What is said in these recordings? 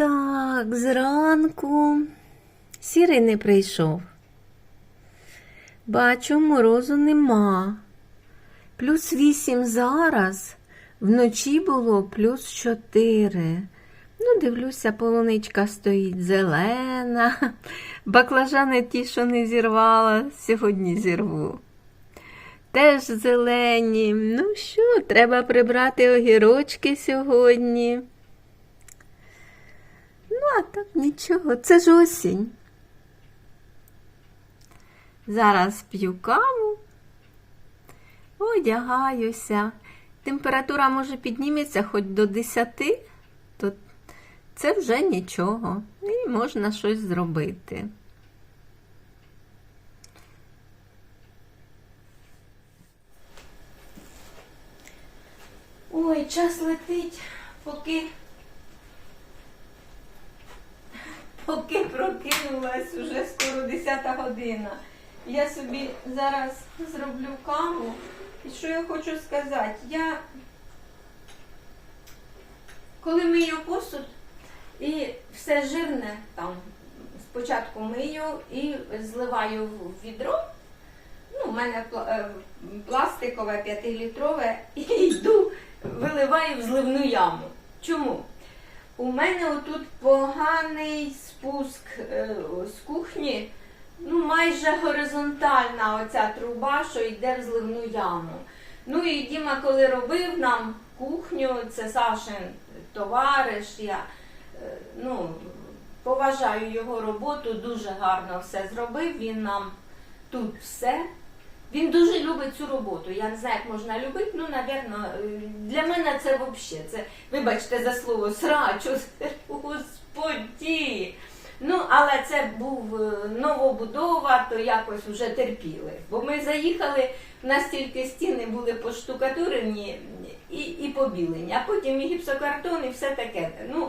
Так, зранку сірий не прийшов. Бачу, морозу нема. Плюс вісім зараз, вночі було плюс чотири. Ну, дивлюся, полуничка стоїть зелена. Баклажани ті, що не зірвала, сьогодні зірву. Теж зелені. Ну що, треба прибрати огірочки сьогодні. А так нічого, це ж осінь. Зараз п'ю каву, одягаюся. Температура може підніметься хоч до 10, то це вже нічого. І можна щось зробити. Ой, час летить, поки поки прокинулась, уже скоро 10 година. Я собі зараз зроблю каву. І що я хочу сказати? Я коли мию посуд і все жирне там спочатку мию і зливаю в відро. Ну, у мене е, пластикове 5-літрове і йду, виливаю в зливну яму. Чому? У мене отут поганий спуск е, з кухні, ну майже горизонтальна оця труба, що йде в зливну яму. Ну і Діма, коли робив нам кухню, це Сашин товариш, я е, ну, поважаю його роботу, дуже гарно все зробив. Він нам тут все. Він дуже любить цю роботу. Я не знаю, як можна любити, ну, напевно, для мене це взагалі. Це, вибачте за слово, срачу, господі. Ну, але це був е, новобудова, то якось вже терпіли. Бо ми заїхали, настільки стіни були поштукатурені і, і побілені, а потім і гіпсокартон, і все таке. Ну,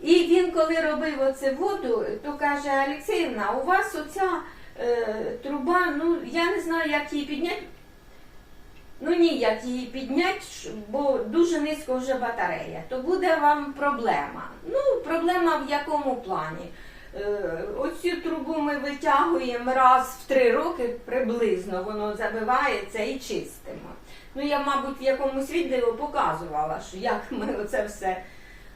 і він, коли робив оце воду, то каже Олексіївна, у вас оця е, труба, ну я не знаю, як її підняти. Ну ніяк її підняти, бо дуже низько вже батарея, то буде вам проблема. Ну, проблема в якому плані? Е, Оцю трубу ми витягуємо раз в три роки приблизно, воно забивається і чистимо. Ну, я, мабуть, в якомусь відео показувала, що як ми оце все.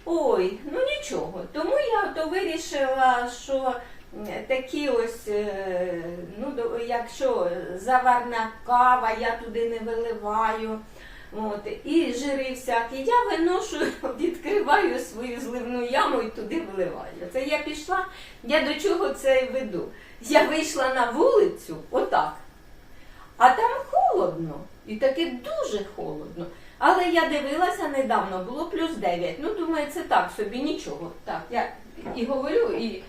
Ой, ну нічого. Тому я то вирішила, що такі ось, е, ну, якщо заварна кава, я туди не виливаю. От, і жири всякі. Я виношу, відкриваю свою зливну яму і туди виливаю. Це я пішла, я до чого це веду. Я вийшла на вулицю, отак. А там холодно, і таке дуже холодно. Але я дивилася недавно, було плюс 9. Ну, думаю, це так собі нічого. Так, я і говорю, і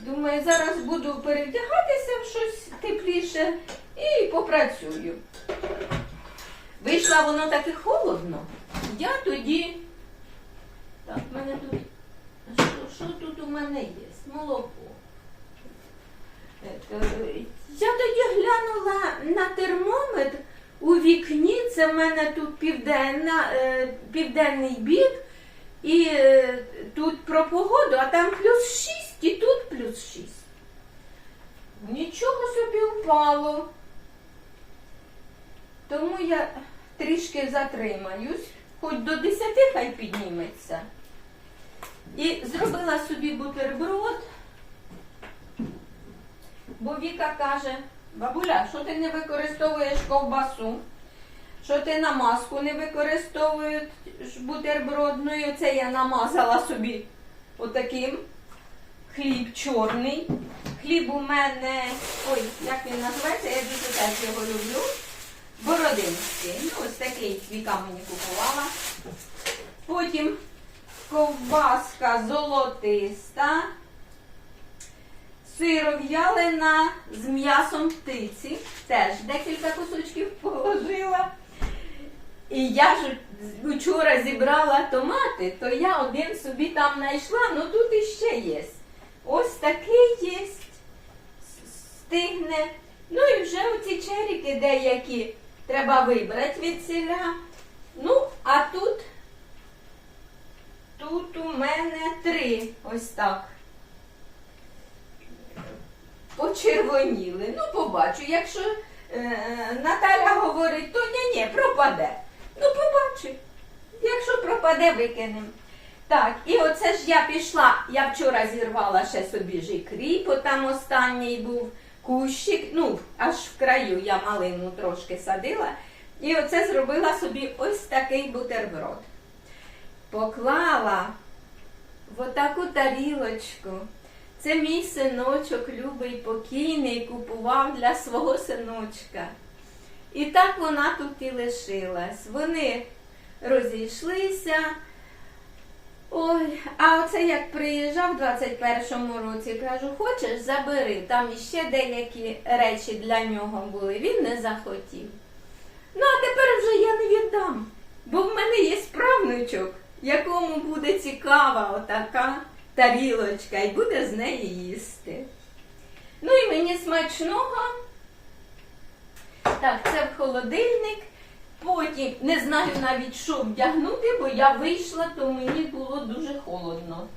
думаю, зараз буду перевдягатися в щось тепліше і попрацюю. Вийшла воно таке холодно. Я тоді. Так, в мене тут. Що, що тут у мене є? Молоко. Е, е, Я тоді глянула на термометр у вікні. Це в мене тут південна, е, південний бік. І е, тут про погоду, а там плюс 6 і тут плюс 6. Нічого собі впало. Тому я трішки затримаюсь, хоч до 10 хай підніметься. І зробила собі бутерброд, бо Віка каже, бабуля, що ти не використовуєш ковбасу? Що ти намазку не використовуєш бутербродною? Це я намазала собі отаким. Хліб чорний. Хліб у мене, ой, як він називається, я дуже теж його люблю. Бородинський. Ну, ось такий віка мені купувала. Потім ковбаска золотиста, сиров'ялина з м'ясом птиці. Теж декілька кусочків положила. І я ж вчора зібрала томати, то я один собі там знайшла, ну тут іще є. Ось такий є, стигне. Ну і вже оці черіки деякі треба вибрати від селя. Ну, а тут, тут у мене три. Ось так. Почервоніли. Ну, побачу. Якщо е, Наталя говорить, то ні, ні, пропаде. Ну, побачу. Якщо пропаде, викинемо. Так, і оце ж я пішла. Я вчора зірвала ще собі жикрі, бо там останній був кущик. Ну, аж в краю я малину трошки садила. І оце зробила собі ось такий бутерброд. Поклала в отаку тарілочку. Це мій синочок любий, покійний, купував для свого синочка. І так вона тут і лишилась. Вони розійшлися. Ой, а оце як приїжджав в 21-му році, кажу, хочеш, забери. Там іще деякі речі для нього були. Він не захотів. Ну, а тепер вже я не віддам, бо в мене є справничок, якому буде цікава отака тарілочка, і буде з неї їсти. Ну і мені смачного. Так, це в холодильник. Потім не знаю навіть, що вдягнути, бо я вийшла, то мені було дуже холодно.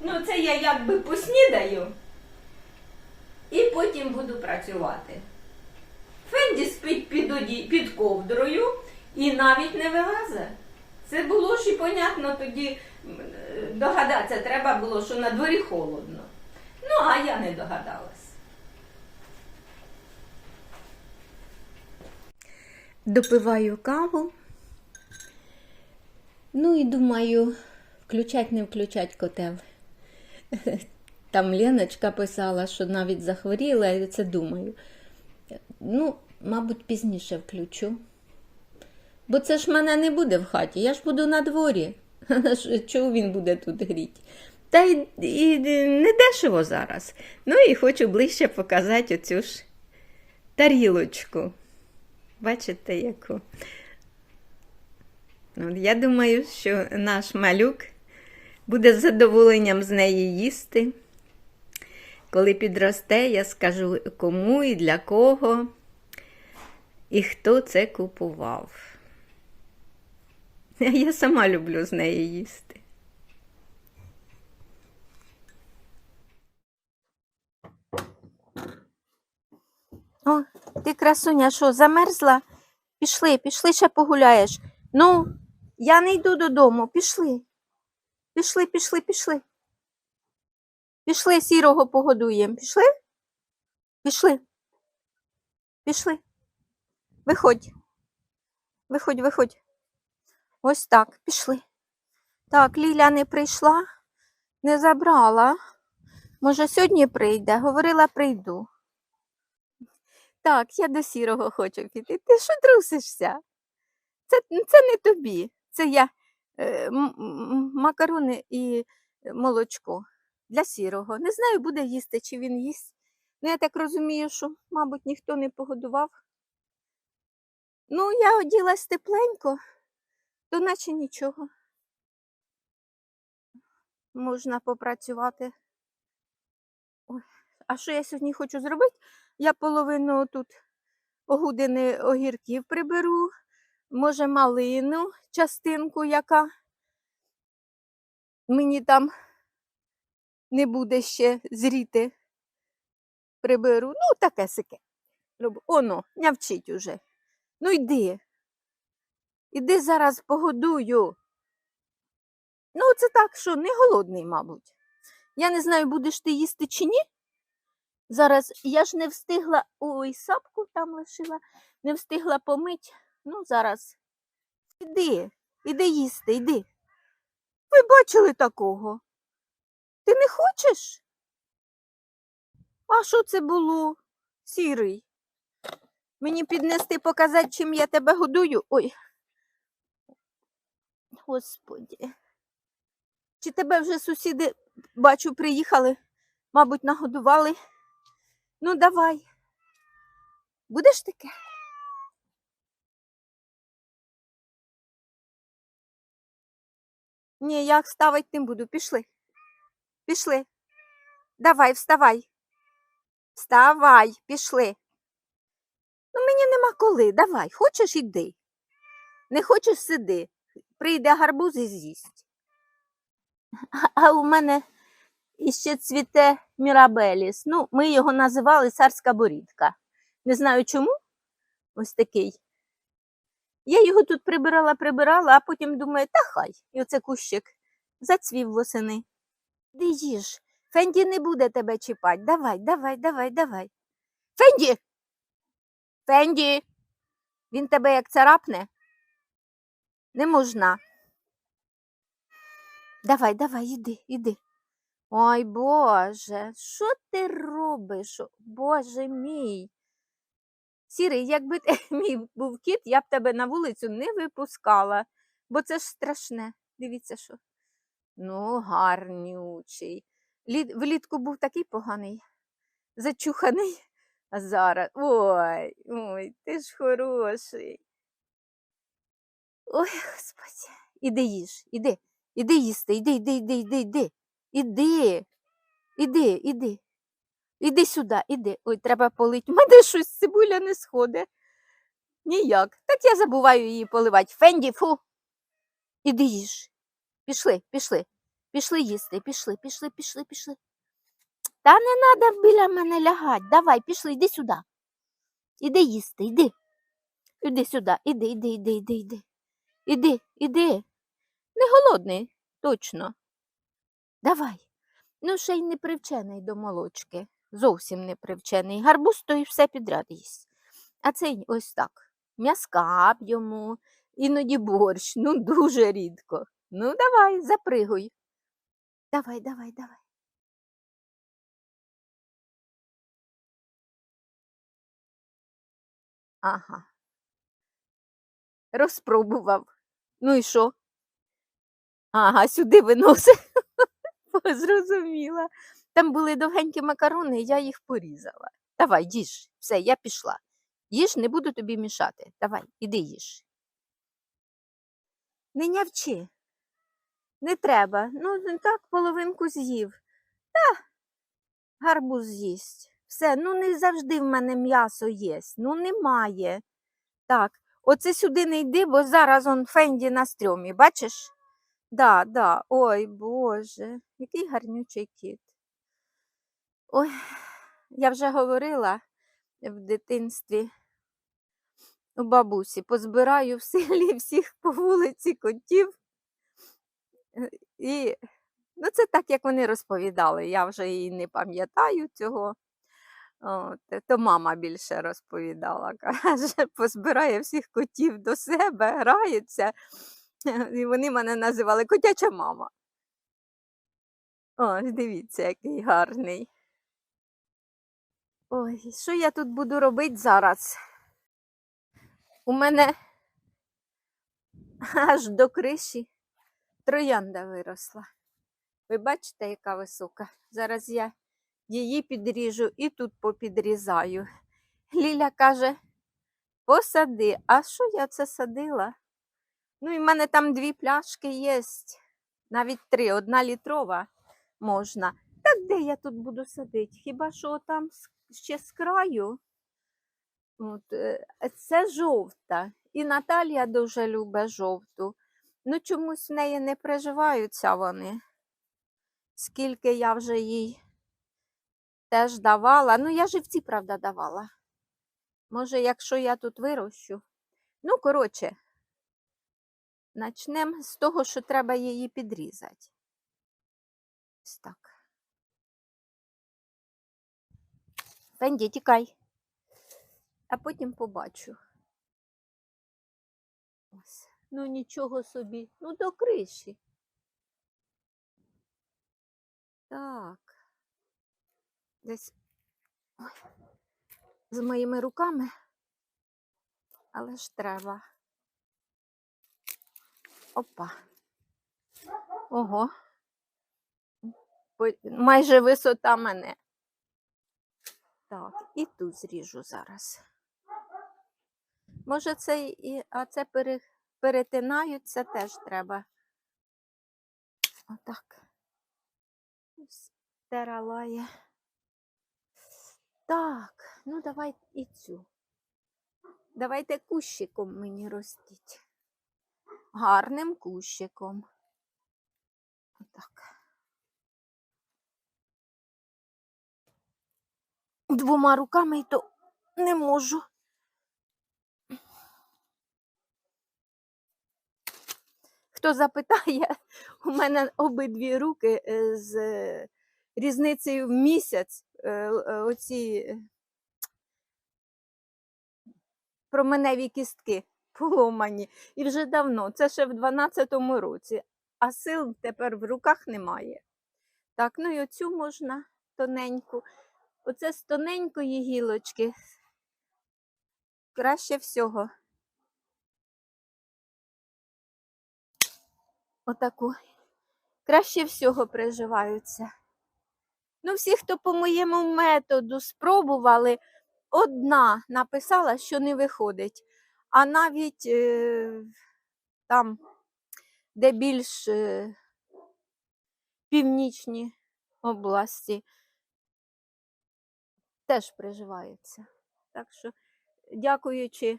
Ну, це я якби поснідаю і потім буду працювати. Фенді спить під, оді... під ковдрою і навіть не вилазить. Це було ж і понятно тоді е, догадатися, треба було, що на дворі холодно. Ну, а я не догадалась. Допиваю каву. Ну і думаю, включать, не включать котел. Там Леночка писала, що навіть захворіла, і це думаю. Ну, мабуть, пізніше включу. Бо це ж мене не буде в хаті, я ж буду на дворі. Чого він буде тут гріти? Та й, і не дешево зараз. Ну і хочу ближче показати оцю ж тарілочку. Бачите, яку? От я думаю, що наш малюк буде з задоволенням з неї їсти. Коли підросте, я скажу кому і для кого, і хто це купував. Я сама люблю з неї їсти. О, ти красуня, що, замерзла? Пішли, пішли, ще погуляєш. Ну, я не йду додому, пішли. Пішли, пішли, пішли. Пішли, сірого погодуємо. Пішли? Пішли. Пішли. Виходь. Виходь, виходь. Ось так, пішли. Так, Ліля не прийшла, не забрала. Може, сьогодні прийде. Говорила, прийду. Так, я до сірого хочу піти. Ти що трусишся? Це, це не тобі. Це я е, макарони і е, молочко для сірого. Не знаю, буде їсти, чи він їсть. Ну, я так розумію, що, мабуть, ніхто не погодував. Ну, я оділась тепленько, то наче нічого. Можна попрацювати. Ой, а що я сьогодні хочу зробити? Я половину тут огудини огірків приберу, може малину, частинку, яка мені там не буде ще зріти. Приберу. Ну, таке сике. Оно, нявчить уже. Ну йди. Іди зараз погодую. Ну, це так, що не голодний, мабуть. Я не знаю, будеш ти їсти чи ні. Зараз я ж не встигла, ой, сапку там лишила, не встигла помить. Ну, зараз. Іди, іди їсти, іди. Ви бачили такого? Ти не хочеш? А що це було? Сірий. Мені піднести показати, чим я тебе годую. Ой. Господі. Чи тебе вже сусіди, бачу, приїхали, мабуть, нагодували? Ну, давай. Будеш таке? Ні, я ставити не буду. Пішли. Пішли. Давай, вставай. Вставай, пішли. Ну, мені нема коли. Давай, хочеш іди. Не хочеш сиди. Прийде гарбуз і з'їсть. А у мене іще цвіте Мірабеліс. Ну, ми його називали царська борідка. Не знаю чому. Ось такий. Я його тут прибирала, прибирала, а потім думаю, та хай. І оце кущик зацвів восени. Де їж? Фенді не буде тебе чіпати. Давай, давай, давай, давай. Фенді! Фенді! Він тебе як царапне? Не можна. Давай, давай, іди, іди. Ой, Боже, що ти робиш? Боже мій. Сірий, якби ти мій був кіт, я б тебе на вулицю не випускала, бо це ж страшне. Дивіться, що. Ну, гарнючий. Літ, влітку був такий поганий, зачуханий, а зараз. Ой, ой, ти ж хороший. Ой, господи. Іди їж, іди, іди їсти, іди, іди, іди, іди, іди. Іди, іди, іди. Іди сюди, іди. Ой, треба полить. У мене щось цибуля не сходить. Ніяк. Так я забуваю її поливати. Фенді, фу. Іди їж. Пішли, пішли. Пішли їсти, пішли, пішли, пішли, пішли. Та не треба біля мене лягати. Давай, пішли, іди сюди. Іди їсти, іди. Іди сюди, іди, іди, іди, іди, іди. Іди, іди. Не голодний, точно. Давай. Ну, ще й не привчений до молочки. Зовсім не привчений. Гарбуз то і все підряд їсть. А цей ось так. М'яска б йому, іноді борщ, ну дуже рідко. Ну, давай, запригуй. Давай, давай, давай. Ага. Розпробував. Ну і що? Ага, сюди виносить. Зрозуміла. Там були довгенькі макарони, я їх порізала. Давай, їж. Все, я пішла. Їж, не буду тобі мішати. Давай, іди їж. Не нявчи. Не треба. Ну, так половинку з'їв. Та, гарбуз з'їсть. Все, ну не завжди в мене м'ясо єсть. Ну, немає. Так, оце сюди не йди, бо зараз он Фенді на стрьомі, бачиш? Да, да. Ой, Боже, який гарнючий кіт. Ой, я вже говорила в дитинстві у бабусі, позбираю в селі всіх по вулиці котів. Е, І ну, це так, як вони розповідали. Я вже і не пам'ятаю цього. От, то мама більше розповідала. Каже, позбирає всіх котів до себе, граються. І вони мене називали котяча мама. Ось, дивіться, який гарний. Ой, що я тут буду робити зараз? У мене аж до криші троянда виросла. Ви бачите, яка висока? Зараз я її підріжу і тут попідрізаю. Ліля каже, посади. А що я це садила? Ну, і в мене там дві пляшки є, навіть три, одна літрова можна. Так де я тут буду садити? Хіба що там ще з краю? От, е, це жовта. І Наталія дуже любить жовту. Ну, чомусь в неї не приживаються вони. Скільки я вже їй теж давала. Ну, я живці, правда, давала. Може, якщо я тут вирощу. Ну, коротше, Начнемо з того, що треба її підрізати. Ось так. Фенді, тікай. А потім побачу. Ось. Ну нічого собі. Ну до криші. Так. Десь Ой. з моїми руками. Але ж треба. Опа. Ого. Майже висота мене. Так, і тут зріжу зараз. Може, це і, а це пере, перетинають, це теж треба. Отак. Ось лає. Так, ну давай і цю. Давайте кущиком мені ростіть гарним кущиком. Отак. Двома руками і то не можу. Хто запитає, у мене обидві руки е, з е, різницею в місяць е, оці променеві кістки поломані. І вже давно, це ще в 12-му році, а сил тепер в руках немає. Так, ну і оцю можна тоненьку. Оце з тоненької гілочки. Краще всього. Отаку. Краще всього приживаються. Ну, всі, хто по моєму методу спробували, одна написала, що не виходить. А навіть е, там, де більш північні області, теж приживаються. Так що, дякуючи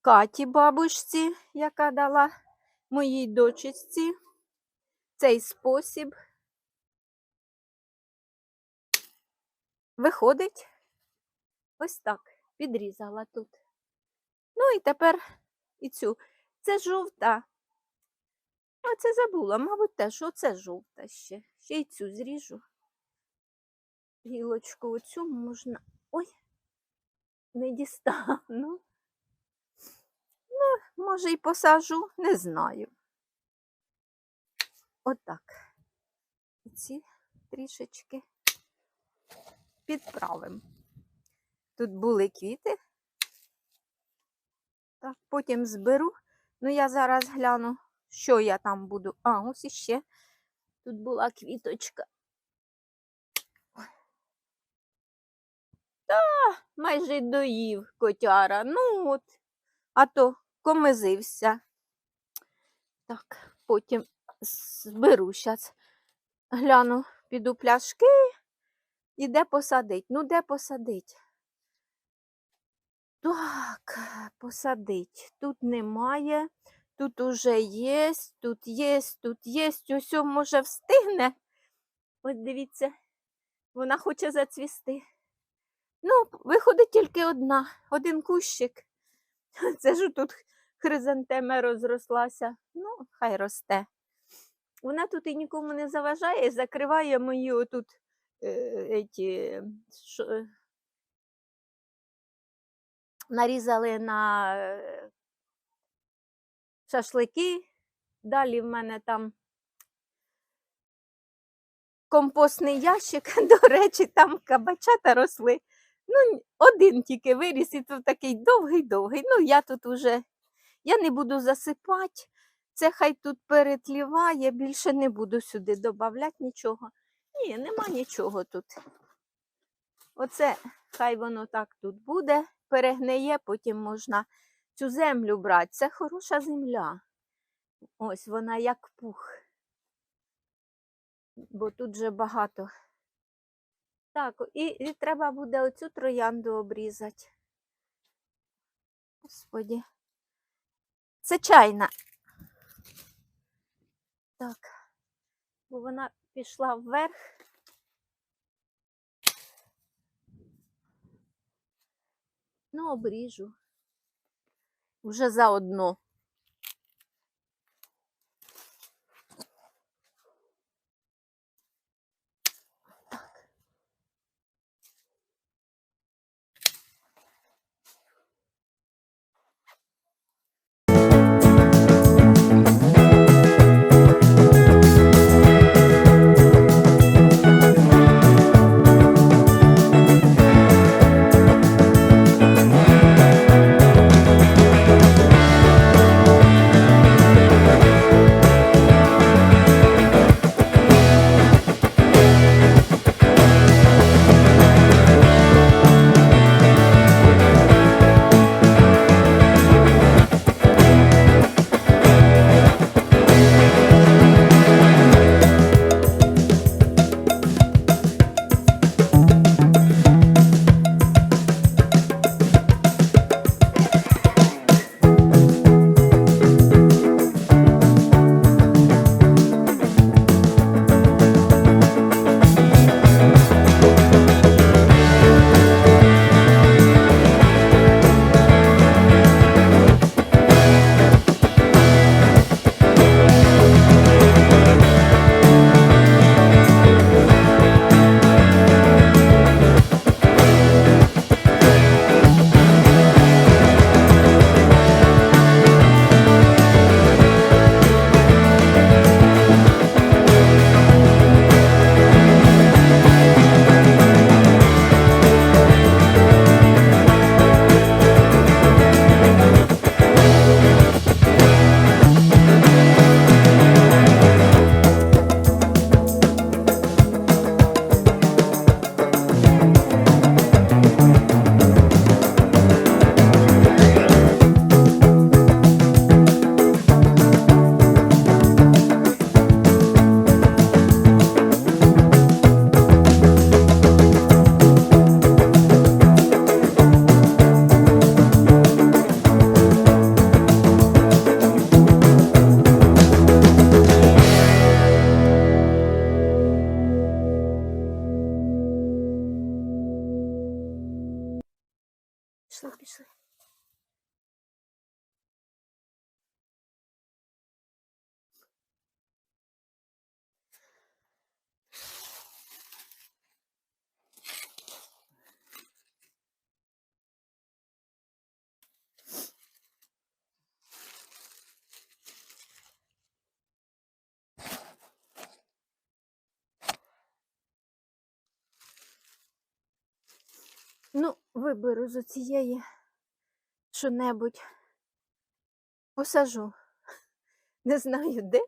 Каті бабушці, яка дала моїй дочці цей спосіб, виходить ось так, підрізала тут. Ну і тепер і цю. Це жовта. А це забула, мабуть, теж оце жовта ще. Ще й цю зріжу. Гілочку оцю можна. Ой, не дістану. Ну, може, і посажу, не знаю. Отак. Ці трішечки підправимо. Тут були квіти. Потім зберу. Ну, я зараз гляну, що я там буду. А, ось іще. Тут була квіточка. Та, майже доїв котяра. Ну от, а то комизився. Так, потім зберу зараз. Гляну, піду пляшки і де посадить. Ну, де посадить? Так, посадить. Тут немає, тут уже є, тут є, тут є. Ось може встигне. Ось дивіться, вона хоче зацвісти. Ну, виходить тільки одна, один кущик. Це ж тут хризантема розрослася. Ну, хай росте. Вона тут і нікому не заважає, закриває мої отут е, еті, шо, нарізали на е, шашлики. Далі в мене там компостний ящик, до речі, там кабачата росли. Ну, один тільки виріс, і тут такий довгий-довгий. Ну, я тут уже я не буду засипати. Це хай тут перетліває, більше не буду сюди додавати нічого. Ні, нема нічого тут. Оце хай воно так тут буде, перегниє, потім можна цю землю брати. Це хороша земля. Ось вона як пух. Бо тут же багато. Так, і, і треба буде оцю троянду обрізати. Господі. Це чайна. Так, бо вона пішла вверх. Ну, обріжу. Вже заодно. Виберу з оцієї що-небудь. Посажу. Не знаю де,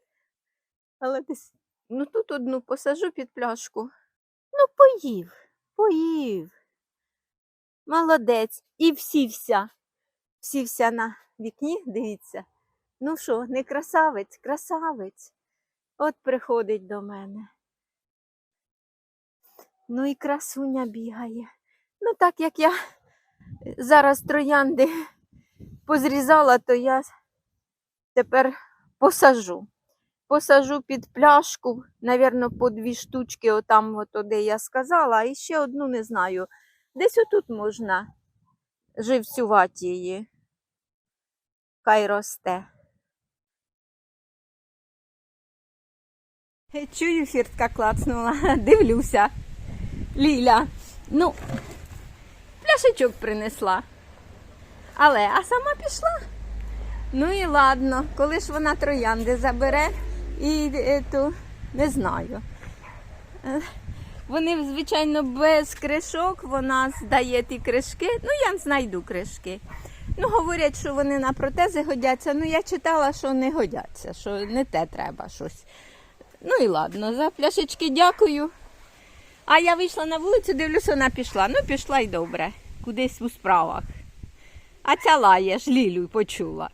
але десь. Ну тут одну посажу під пляшку. Ну, поїв, поїв. Молодець. І всівся. Всівся на вікні, дивіться. Ну що, не красавець, красавець. От приходить до мене. Ну і красуня бігає. Ну, так як я зараз троянди позрізала, то я тепер посажу. Посажу під пляшку, навірно, по дві штучки, отам, от, де я сказала, і ще одну не знаю. Десь отут можна живцювати її. Хай росте. Чую, фіртка клацнула, дивлюся. Ліля. Ну, пляшечок принесла. Але, а сама пішла. Ну і ладно, коли ж вона троянди забере і е, то не знаю. Вони, звичайно, без кришок, вона здає ті кришки. Ну, я знайду кришки. Ну, говорять, що вони на протези годяться. Ну, я читала, що не годяться, що не те треба щось. Ну і ладно, за пляшечки дякую. А я вийшла на вулицю, дивлюся, вона пішла. Ну, пішла й добре, кудись у справах. А ця лає ж Лілю почула.